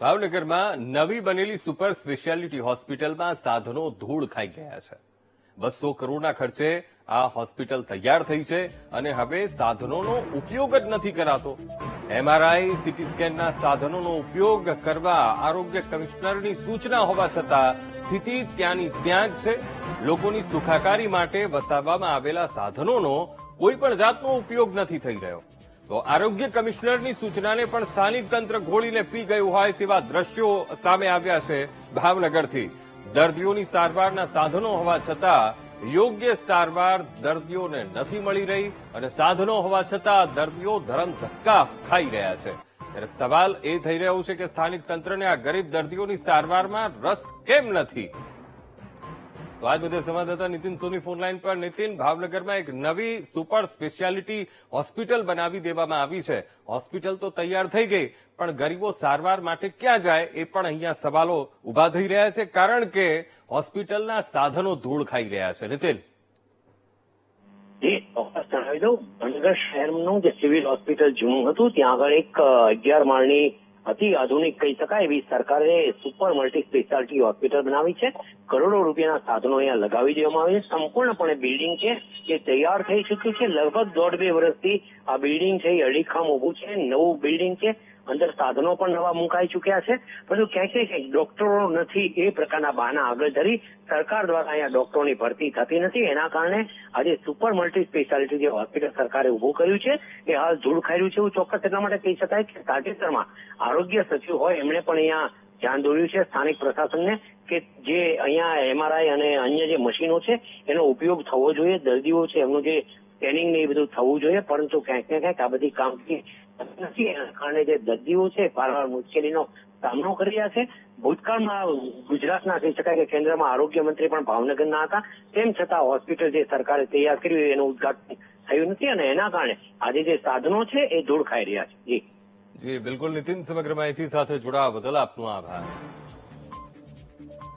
ભાવનગરમાં નવી બનેલી સુપર સ્પેશિયાલિટી હોસ્પિટલમાં સાધનો ધૂળ ખાઈ ગયા છે. બસો કરોડના ખર્ચે આ હોસ્પિટલ તૈયાર થઈ છે અને હવે સાધનોનો ઉપયોગ જ નથી કરાતો. એમઆરઆઈ સીટી સ્કેનના સાધનોનો ઉપયોગ કરવા આરોગ્ય કમિશનરની સૂચના હોવા છતાં સ્થિતિ ત્યાંની ત્યાં જ છે. લોકોની સુખાકારી માટે વસાવવામાં આવેલા સાધનોનો કોઈ પણ જાતનો ઉપયોગ નથી થઈ રહ્યો. તો આરોગ્ય કમિશનરની સૂચનાને પણ સ્થાનિક તંત્ર ઘોળીને પી ગયું હોય તેવા દ્રશ્યો સામે આવ્યા છે ભાવનગરથી. દર્દીઓની સારવારના સાધનો હોવા છતાં યોગ્ય સારવાર દર્દીઓને નથી મળી રહી અને સાધનો હોવા છતાં દર્દીઓ ધરમ ધક્કા ખાઈ રહ્યા છે. ત્યારે સવાલ એ થઈ રહ્યો છે કે સ્થાનિક તંત્રને આ ગરીબ દર્દીઓની સારવારમાં રસ કેમ નથી? તો આજ બધા સંવાદદાતા નીતિન સોની ફોન લાઈન પર. નીતિન, ભાવનગરમાં એક નવી સુપર સ્પેશિયાલિટી હોસ્પિટલ બનાવી દેવામાં આવી છે. હોસ્પિટલ તો તૈયાર થઈ ગઈ, પણ ગરીબો સારવાર માટે ક્યાં જાય એ પણ અહીંયા સવાલો ઊભા થઈ રહ્યા છે, કારણ કે હોસ્પિટલના સાધનો ધૂળ ખાઈ રહ્યા છે. નીતિન. જણાવી દઉં. ભાવનગર શહેરનું જે સિવિલ હોસ્પિટલ જૂનું હતું, ત્યાં આગળ એક અગિયાર માળની અતિ આધુનિક કહી શકાય એવી સરકારે સુપર મલ્ટી સ્પેશિયાલિટી હોસ્પિટલ બનાવી છે. કરોડો રૂપિયાના સાધનો અહીંયા લગાવી દેવામાં આવે છે. સંપૂર્ણપણે બિલ્ડિંગ છે એ તૈયાર થઈ ચૂક્યું છે. લગભગ દોઢ બે વર્ષથી આ બિલ્ડિંગ છે એ અડીખામ ઊભું છે. નવું બિલ્ડિંગ છે. અંદર સાધનો પણ નવા મુકાઈ ચૂક્યા છે. પરંતુ ક્યાંક ક્યાંક ડોક્ટરો નથી એ પ્રકારના બહાના આગળ ધરી. સરકાર દ્વારા અહીંયા ડોક્ટરોની ભરતી થતી નથી. એના કારણે આજે સુપર મલ્ટી સ્પેશિયાલિટી જે હોસ્પિટલ સરકારે ઉભું કર્યું છે, એ હાલ ધૂળ ખાઈ છે એવું ચોક્કસ એટલા માટે કહી શકાય કે તાજેતરમાં આરોગ્ય સચિવ હોય એમણે પણ અહીંયા ધ્યાન દોર્યું છે. સ્થાનિક પ્રશાસનને કે જે અહીંયા એમઆરઆઈ અને અન્ય જે મશીનો છે, એનો ઉપયોગ થવો જોઈએ, દર્દીઓ છે, એમનું જે સ્કેનિંગ ને એ બધું થવું જોઈએ, પરંતુ ક્યાંક ને ક્યાંક આ બધી કામગીરી નથી. એના કારણે જે દર્દીઓ છે પારવાર મુશ્કેલીનો સામનો કરી રહ્યા છે. ભૂતકાળમાં ગુજરાતના કહી શકાય કે કેન્દ્રમાં આરોગ્ય મંત્રી પણ ભાવનગરના હતા. તેમ છતાં હોસ્પિટલ જે સરકારે તૈયાર કર્યું એનું ઉદઘાટન થયું નથી અને એના કારણે આજે જે સાધનો છે એ ધૂળ ખાઈ રહ્યા છે. જી. જી, બિલકુલ નીતિન, સમગ્ર માહિતી સાથે જોડાવા બદલ આપનો આભાર.